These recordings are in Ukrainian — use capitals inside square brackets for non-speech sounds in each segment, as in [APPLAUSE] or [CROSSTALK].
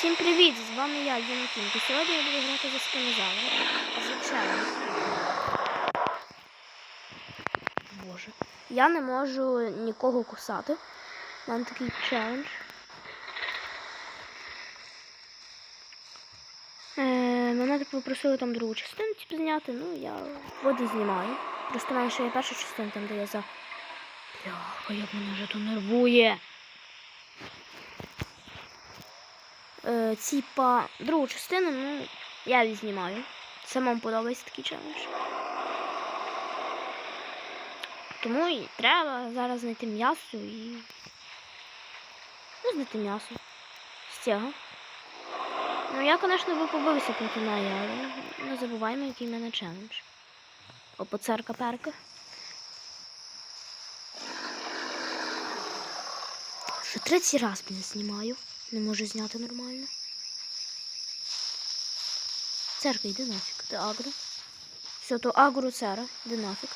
Всім привіт! З вами я, Юна. І сьогодні я буду грати за спинозавра. Звичайно. Боже. Я не можу нікого кусати. У мене такий челендж. Е, мене попросили там другу частину типу, зняти, ну я от знімаю. Просто мене ще є перша частина, там де я за. Бляха, як мене вже то нервує. Е, типа, другу частину, ну, я її знімаю. Самому подобається такий челендж. Тому і треба зараз знайти м'ясо і. Ну, знайти м'ясо. З цього. Ну, я, звісно, би побився проти неї, але не забуваємо, який в мене челендж. Опа, церка перка. Що третій раз блін, знімаю. Не можу зняти нормально. Церка, йди нафіг, ти агро. Все, то агро цера, йди нафіг.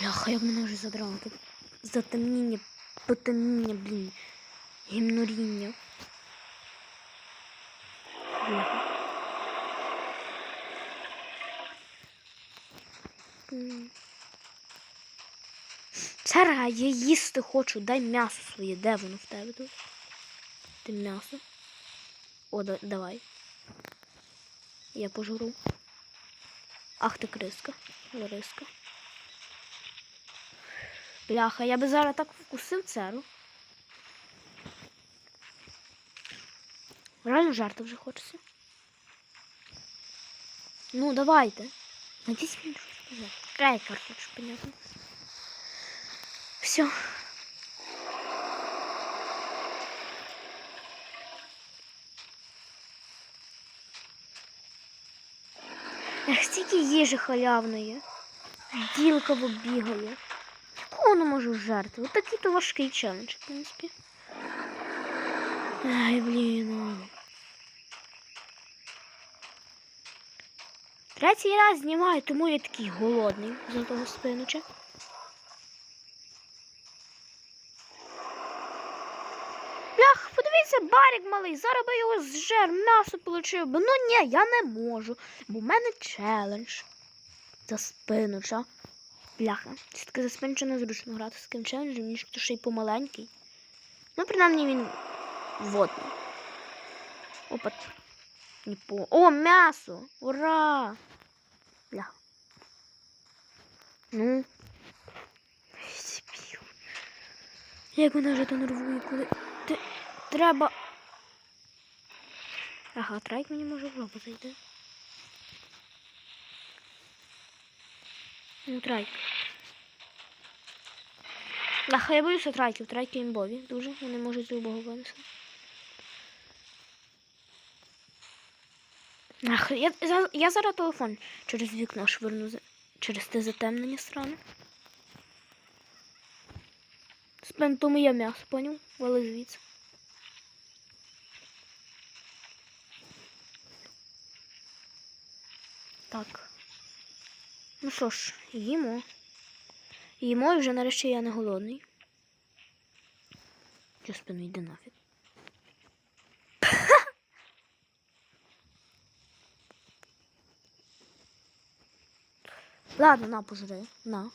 Бляха, як мене вже задрало тут. Затемніння, потемніння, блін. Гімноріння. Бляха. М. Цера, я їсти хочу, дай м'ясо своє, де воно в тебе тут? Ти м'ясо. О, да, давай. Я пожру. Ах ти криска. Лариска. Бляха, я би зараз так вкусив церу. Реально жарти вже хочеться. Ну, давайте. Надіюсь, мені щось сказати. Край карточку, понятно. Все. Ех, стільки їжі халявної. Ділка бігає. Кого не можу жерти? Ось такий то важкий челендж, в принципі. Ай, блін. Третій раз знімаю, тому я такий голодний за того спинуча. Барик малий, зараз би його зжер, м'ясо получив би. Ну ні, я не можу, бо в мене челендж. За спинуча. Бляха. Це за спинуча незручно грати з таким челенджем, ніж то ще й помаленький. Ну, принаймні він водний. Опа. Не. О, м'ясо! Ура! Бляха. Ну. Як мене вже то нервує, коли ти треба. Ага, трайк мені може в лобу зайти. Ну, трайк. Ага, я боюся трайків, трайки імбові дуже, вони можуть з любого винести. Ах, я, я, я зараз телефон через вікно швирну через те затемнення страни. Спен то моє м'ясо, поняв? Вали звідси. Так. Ну що ж, їмо. Їмо і вже нарешті я не голодний. Що спину йде нафіг. [LAUGHS] Ладно, на, пожри. На.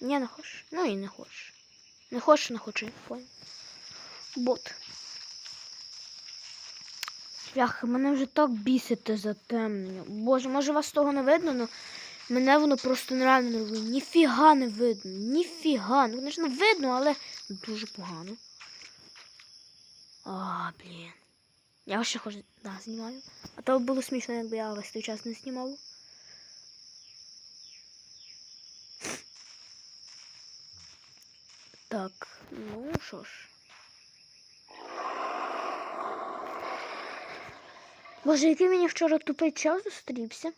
Ні, не хочеш. Ну і не хочеш. Не хочеш, не. Понял. Бот. Бляха, мене вже так бісить те затемнення. Боже, може вас того не видно, але мене воно просто нереально нервує. Ніфіга не видно. Ніфіга. Ну, звісно, видно, але дуже погано. А, блін. Я ще хочу. Да, знімаю. А то було смішно, якби я весь той час не знімав. Так, ну що ж. Боже, який мені вчора тупий чел зустрівся.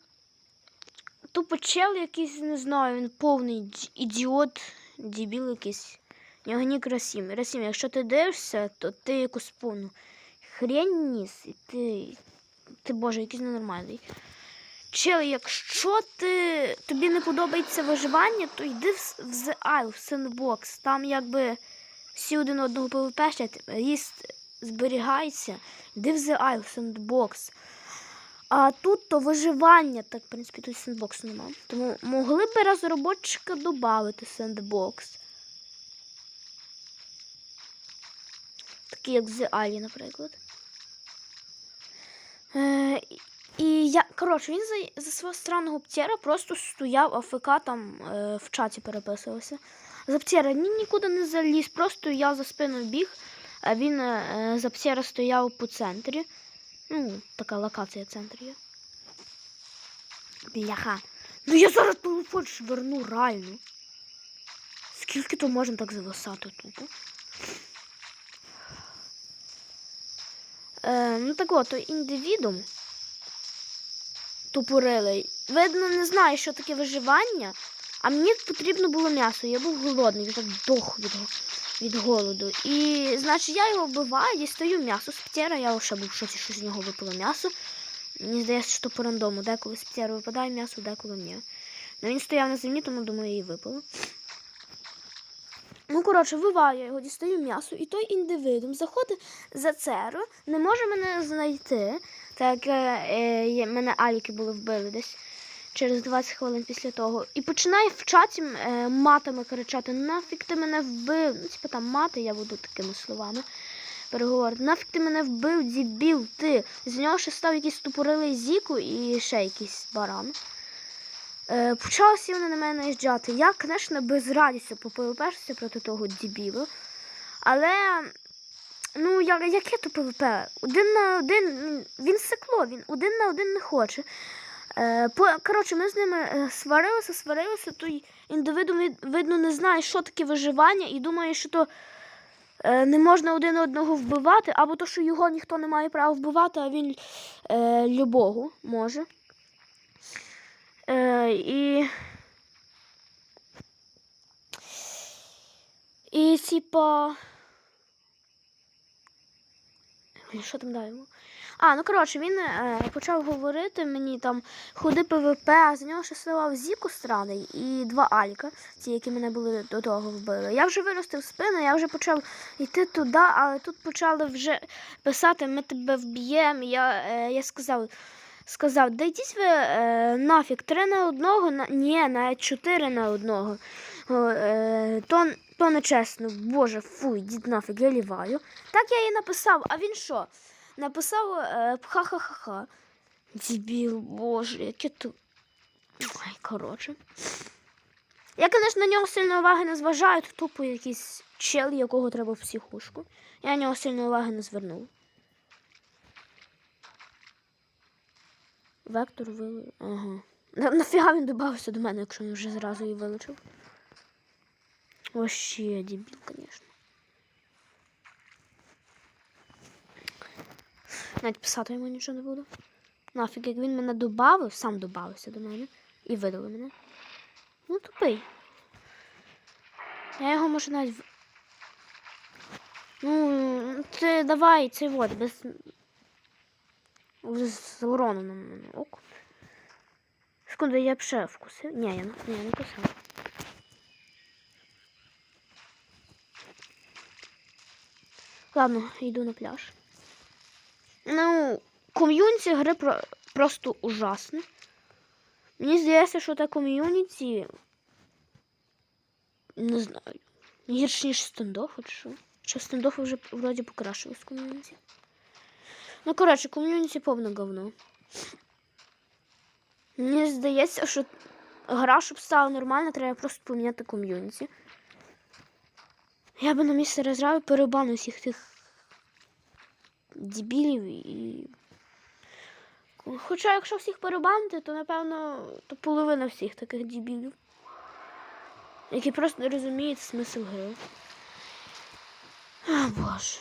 Тупо чел якийсь, не знаю, він повний ідіот, дебіл якийсь. В нього нік Расім. Расім, якщо ти дивишся, то ти якусь повну хрень ніс, і ти. Ти боже, якийсь ненормальний. Чел, якщо ти, тобі не подобається виживання, то йди в, в The Isle, в Sandbox. Там якби всі один одного ПВП-щать, ріст зберігається, йди в The Isle Sandbox. А тут то виживання, так, в принципі, тут сендбоксу нема. Тому могли б розробочика додати сендбокс. Такий як The Ally, наприклад. Е, і я, коротше, він за, за свого странного птєра просто стояв АФК там е, в чаті переписувався. За птєра ні, нікуди не заліз, просто я за спиною біг, а він е, за птєра стояв по центрі. Ну, така локація центру є. Бляха. Ну я зараз телефон шверну реально. Скільки то можна так зависати тупо? Е, ну так от, то індивідум тупорилий. Видно, не знає, що таке виживання, а мені потрібно було м'ясо. Я був голодний, він так дох від, від голоду. І, значить, я його вбиваю, дістаю м'ясо з птера, я ще був шоці, що з нього випало м'ясо. Мені здається, що по рандому. Деколи з птера випадає м'ясо, деколи ні. Ну він стояв на землі, тому думаю, їй випало. Ну, коротше, вбиваю я його, дістаю м'ясо, і той індивидум заходить за церу, не може мене знайти, так е, є- мене аліки були вбили десь через 20 хвилин після того. І починає в чаті е, матами кричати: нафіг ти мене вбив. Ну, типу там мати, я буду такими словами переговорити. Нафіг ти мене вбив, дібіл, ти. З нього ще став якийсь тупорилий зіку і ще якийсь баран. Е, почали вони на мене наїжджати. Я, звісно, без радістю попивперся проти того дібілу. Але, ну, я, яке то ПВП? Один на один, він сикло, він один на один не хоче. Е, коротше, ми з ними е, сварилися, сварилися, той індивидум, видно, не знає, що таке виживання, і думає, що то е, не можна один одного вбивати, або то, що його ніхто не має права вбивати, а він е, любого може. Е, і. І типа. Що там далі? А, ну коротше, він е, почав говорити мені там ходи ПВП, а з нього ще ставав Зіку странний і два Алька, ті, які мене були до того вбили. Я вже виростив спину, я вже почав йти туди, але тут почали вже писати, ми тебе вб'ємо. Я, е, я сказав, сказав, да йдіть ви е, нафіг, три на одного, на... ні, навіть чотири на одного. О, е, то, то нечесно, боже, фу, йдіть нафіг, я ліваю. Так я їй написав, а він що? Написав е, ха-ха-ха-ха. Дебіл, боже, яке то. Ой, коротше. Я, звісно, на нього сильно уваги не зважаю, то тупо якийсь чел, якого треба в психушку. Я на нього сильно уваги не звернув. Вектор ви. Ага. Нафіга він додався до мене, якщо він вже зразу її вилучив. Вообще дебіл, звісно. Навіть писати йому нічого не буду. Нафіг, як він мене додав, сам додався до мене і видали мене. Ну, тупий. Я його можу навіть. в- Ну, ти давай цей вот, без. З урону на мене. Ок. Секунду, я б ще вкусив. Ні, я не, я не кусав. Ладно, йду на пляж. Ну, ком'юніті гри про... просто ужасне. Мені здається, що те ком'юніті. Не знаю. Гірше, ніж стендоф, чи що. Чи стендофи вже вроді покращились ком'юніті. Ну, коротше, ком'юніті повне говно. Мені здається, що гра, щоб стала нормальна, треба просто поміняти ком'юніті. Я би на місці розрави перебанив всіх тих дебілів і. Хоча якщо всіх перебанити, то напевно то половина всіх таких дебілів. Які просто не розуміють смисл гри. О, Боже.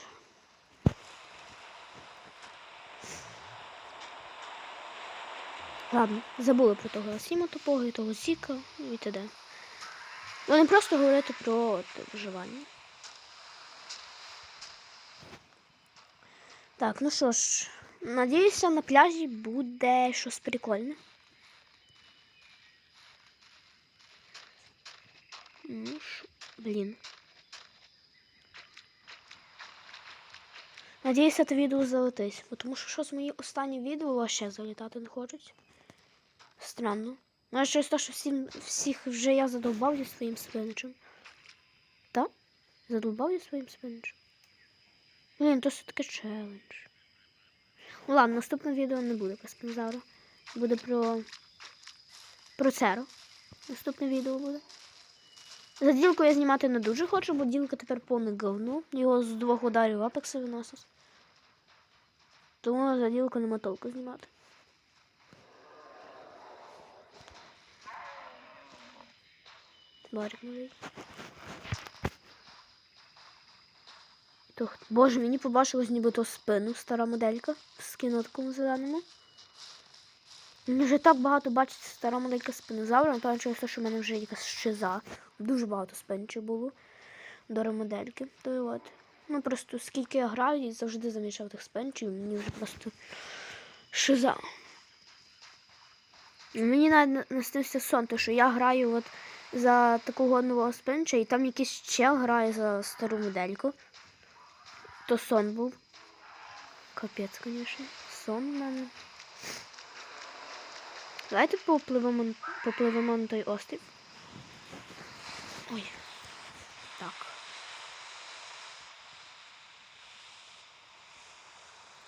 Ладно, забула про того Асіма тупого і того Сіка і т.д. Вони просто говорити про виживання. Так, ну що ж, надіюся, на пляжі буде щось прикольне. Ну ж, блін. Надіюся, це відео залетить, тому що щось мої останні відео ще залітати не хочуть. Странно. Може, через те, що всім, всіх вже я задовбав зі своїм спиничем. Так? Задовбав зі своїм спиничем. Блін, то все-таки челендж. Ну ладно, наступне відео не буде про спинозавра. Буде про. про церу. Наступне відео буде. За ділку я знімати не дуже хочу, бо ділка тепер повне говно. Його з двох ударів апекси виносить. Тому за ділку нема толку знімати. Барик малий. То, боже, мені побачилось нібито спину стара моделька в скіну такому зеленому. Мені вже так багато бачиться стара моделька спинозавра, напевно, через те, що в мене вже якась шиза. Дуже багато спинчів було до модельки. То і от. Ну просто скільки я граю і завжди замічав тих спенчів, мені вже просто шиза. Мені навіть наснився сон, то що я граю от за такого одного спенча, і там якийсь чел грає за стару модельку. То сон був. Капець, звісно. Сон в мене. Давайте попливемо, попливемо на той острів. Ой. Так.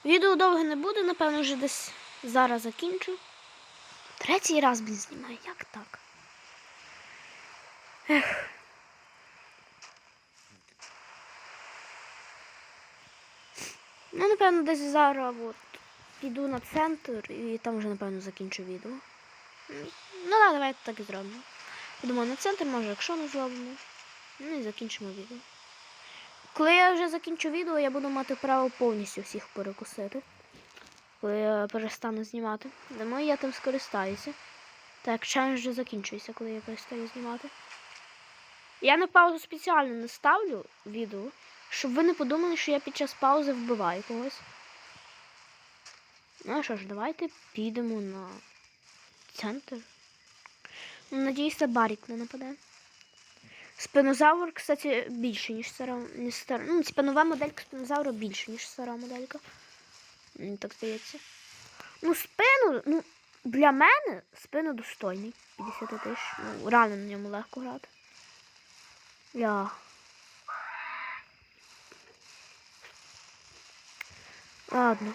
Відео довго не буде, напевно, вже десь зараз закінчу. Третій раз, блін, знімаю. Як так? Ех. Ну, напевно, десь зараз от, піду на центр і там вже, напевно, закінчу відео. Ну да, давайте так і зробимо. Підемо на центр, може, якщо не зробимо. Ну і закінчимо відео. Коли я вже закінчу відео, я буду мати право повністю всіх перекусити. Коли я перестану знімати. Тому я тим скористаюся. Так, челендж вже закінчується, коли я перестаю знімати. Я на паузу спеціально не ставлю відео, щоб ви не подумали, що я під час паузи вбиваю когось. Ну що ж, давайте підемо на центр. Ну, Надіюся, Барік не нападе. Спинозавр, кстати, більше, ніж стара. Не стара. Ну, типа нова моделька спинозавра більше, ніж стара моделька. Мені так здається. Ну, спину, ну, для мене спину достойний. 50 тисяч. Ну, реально на ньому легко грати. Я. Ладно.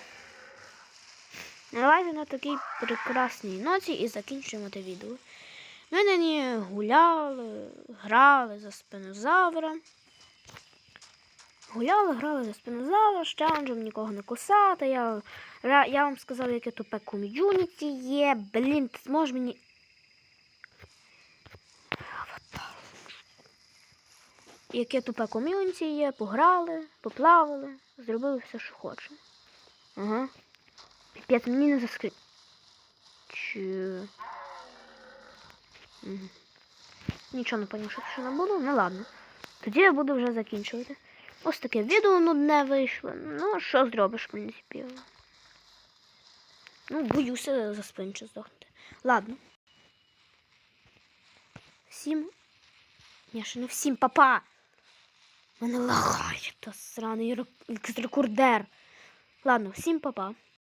Давайте на такій прекрасній ноті і закінчуємо те відео. Ми нині гуляли, грали за спинозавра. Гуляли, грали за спинозавра, з челенджем нікого не кусати. Я, я вам сказала, яке тупе ком'юніті є. Блін, ти зможеш мені. Яке тупе ком'юніті є, пограли, поплавали, зробили все, що хочемо. Ага. Піпець, мені не заскрip. Чи... Мгм. Нічого не поняв, що не було. Ну ладно. Тоді я буду вже закінчувати. Ось таке відео нудне вийшло. Ну, що зробиш, в принципі. Ну, боюся за спинчу здохнути. Ладно. Всім. Ні, ще не всім, папа. Мене лагає, то сраний рек- рекордер. Ладно, всім папа.